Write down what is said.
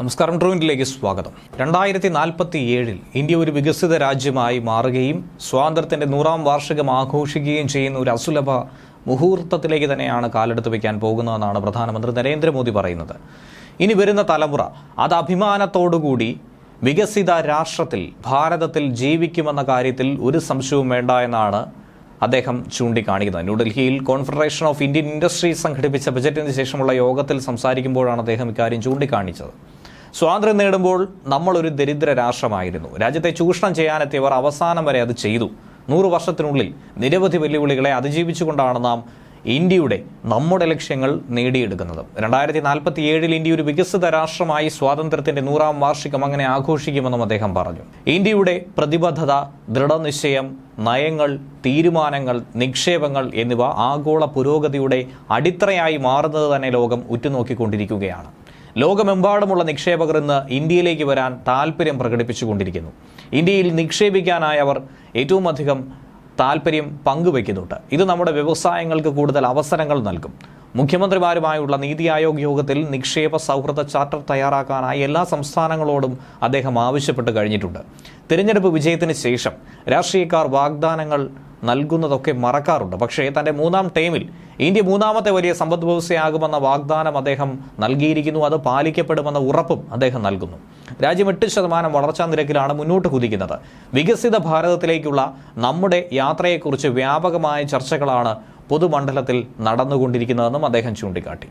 നമസ്കാരം ട്രൂവിന്റിലേക്ക് സ്വാഗതം. രണ്ടായിരത്തി നാൽപ്പത്തി ഏഴിൽ ഇന്ത്യ ഒരു വികസിത രാജ്യമായി മാറുകയും സ്വാതന്ത്ര്യത്തിന്റെ നൂറാം വാർഷികം ആഘോഷിക്കുകയും ചെയ്യുന്ന ഒരു അസുലഭ മുഹൂർത്തത്തിലേക്ക് തന്നെയാണ് കാലെടുത്ത് വയ്ക്കാൻ പോകുന്നതെന്നാണ് പ്രധാനമന്ത്രി നരേന്ദ്രമോദി പറയുന്നത്. ഇനി വരുന്ന തലമുറ അത് അഭിമാനത്തോടുകൂടി വികസിത രാഷ്ട്രത്തിൽ ഭാരതത്തിൽ ജീവിക്കുമെന്ന കാര്യത്തിൽ ഒരു സംശയവും വേണ്ട എന്നാണ് അദ്ദേഹം ചൂണ്ടിക്കാണിക്കുന്നത്. ന്യൂഡൽഹിയിൽ കോൺഫെഡറേഷൻ ഓഫ് ഇന്ത്യൻ ഇൻഡസ്ട്രീസ് സംഘടിപ്പിച്ച ബജറ്റിന് ശേഷമുള്ള യോഗത്തിൽ സംസാരിക്കുമ്പോഴാണ് അദ്ദേഹം ഇക്കാര്യം ചൂണ്ടിക്കാണിച്ചത്. സ്വാതന്ത്ര്യം നേടുമ്പോൾ നമ്മളൊരു ദരിദ്ര രാഷ്ട്രമായിരുന്നു. രാജ്യത്തെ ചൂഷണം ചെയ്യാനെത്തിയവർ അവസാനം വരെ അത് ചെയ്തു. നൂറു വർഷത്തിനുള്ളിൽ നിരവധി വെല്ലുവിളികളെ അതിജീവിച്ചുകൊണ്ടാണ് നാം ഇന്ത്യയുടെ നമ്മുടെ ലക്ഷ്യങ്ങൾ നേടിയെടുക്കുന്നത്. രണ്ടായിരത്തി നാൽപ്പത്തി ഏഴിൽ ഇന്ത്യ ഒരു വികസിത രാഷ്ട്രമായി സ്വാതന്ത്ര്യത്തിന്റെ നൂറാം വാർഷികം അങ്ങനെ ആഘോഷിക്കുമെന്നും അദ്ദേഹം പറഞ്ഞു. ഇന്ത്യയുടെ പ്രതിബദ്ധത ദൃഢനിശ്ചയം നയങ്ങൾ തീരുമാനങ്ങൾ നിക്ഷേപങ്ങൾ എന്നിവ ആഗോള പുരോഗതിയുടെ അടിത്തറയായി മാറുന്നത് തന്നെ ലോകം ഉറ്റുനോക്കിക്കൊണ്ടിരിക്കുകയാണ്. ലോകമെമ്പാടുമുള്ള നിക്ഷേപകർ ഇന്ന് ഇന്ത്യയിലേക്ക് വരാൻ താല്പര്യം പ്രകടിപ്പിച്ചുകൊണ്ടിരിക്കുന്നു. ഇന്ത്യയിൽ നിക്ഷേപിക്കാനായി അവർ ഏറ്റവും അധികം താല്പര്യം പങ്കുവയ്ക്കുന്നുണ്ട്. ഇത് നമ്മുടെ വ്യവസായങ്ങൾക്ക് കൂടുതൽ അവസരങ്ങൾ നൽകും. മുഖ്യമന്ത്രിമാരുമായുള്ള നീതി ആയോഗ് യോഗത്തിൽ നിക്ഷേപ സൗഹൃദ ചാർട്ടർ തയ്യാറാക്കാനായി എല്ലാ സംസ്ഥാനങ്ങളോടും അദ്ദേഹം ആവശ്യപ്പെട്ട് കഴിഞ്ഞിട്ടുണ്ട്. തിരഞ്ഞെടുപ്പ് വിജയത്തിന് ശേഷം രാഷ്ട്രീയക്കാർ വാഗ്ദാനങ്ങൾ നൽകുന്നതൊക്കെ മറക്കാറുണ്ട്. പക്ഷേ തന്റെ മൂന്നാം ടൈമിൽ ഇന്ത്യ മൂന്നാമത്തെ വലിയ സമ്പദ് വ്യവസ്ഥയാകുമെന്ന വാഗ്ദാനം അദ്ദേഹം നൽകിയിരിക്കുന്നു. അത് പാലിക്കപ്പെടുമെന്ന ഉറപ്പും അദ്ദേഹം നൽകുന്നു. രാജ്യം എട്ട് ശതമാനം വളർച്ചാ നിരക്കിലാണ് മുന്നോട്ട് കുതിക്കുന്നത്. വികസിത ഭാരതത്തിലേക്കുള്ള നമ്മുടെ യാത്രയെക്കുറിച്ച് വ്യാപകമായ ചർച്ചകളാണ് പൊതുമണ്ഡലത്തിൽ നടന്നുകൊണ്ടിരിക്കുന്നതെന്നും അദ്ദേഹം ചൂണ്ടിക്കാട്ടി.